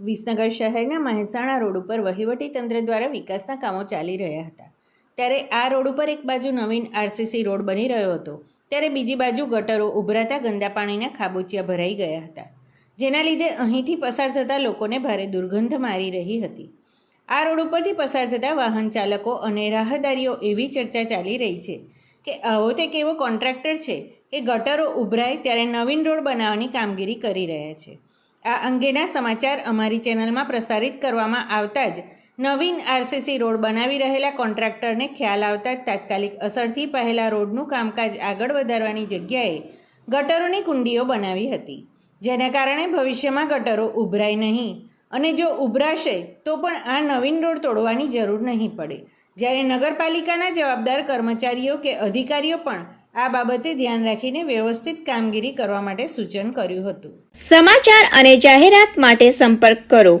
વિસનગર શહેરના મહેસાણા રોડ ઉપર વહીવટી તંત્ર દ્વારા વિકાસના કામો ચાલી રહ્યા હતા ત્યારે આ રોડ ઉપર એક બાજુ નવીન આરસીસી રોડ બની રહ્યો હતો ત્યારે બીજી બાજુ ગટરો ઉભરાતા ગંદા પાણીના ખાબોચિયા ભરાઈ ગયા હતા, જેના લીધે અહીંથી પસાર થતા લોકોને ભારે દુર્ગંધ મારી રહી હતી. આ રોડ ઉપરથી પસાર થતા વાહન ચાલકો અને રાહદારીઓ એવી ચર્ચા ચાલી રહી છે કે આવો તે કેવો કોન્ટ્રાક્ટર છે કે ગટરો ઉભરાય ત્યારે નવીન રોડ બનાવવાની કામગીરી કરી રહ્યા છે. આ અંગેના સમાચાર અમારી ચેનલમાં પ્રસારિત કરવામાં આવતા જ નવીન આરસીસી રોડ બનાવી રહેલા કોન્ટ્રાક્ટરને ખ્યાલ આવતા જ તાત્કાલિક અસરથી પહેલા રોડનું કામકાજ આગળ વધારવાની જગ્યાએ ગટરોની કુંડીઓ બનાવી હતી. જેના કારણે ભવિષ્યમાં ગટરો ઉભરાય નહીં. અને જો ઉભરાશે, તો પણ આ નવીન રોડ તોડવાની જરૂર નહીં પડે. જ્યારે નગરપાલિકાના જવાબદાર કર્મચારીઓ કે અધિકારીઓ પણ આ બાબતે ધ્યાન રાખીને વ્યવસ્થિત કામગીરી કરવા માટે સૂચન કર્યું હતું. સમાચાર અને જાહેરાત માટે સંપર્ક કરો.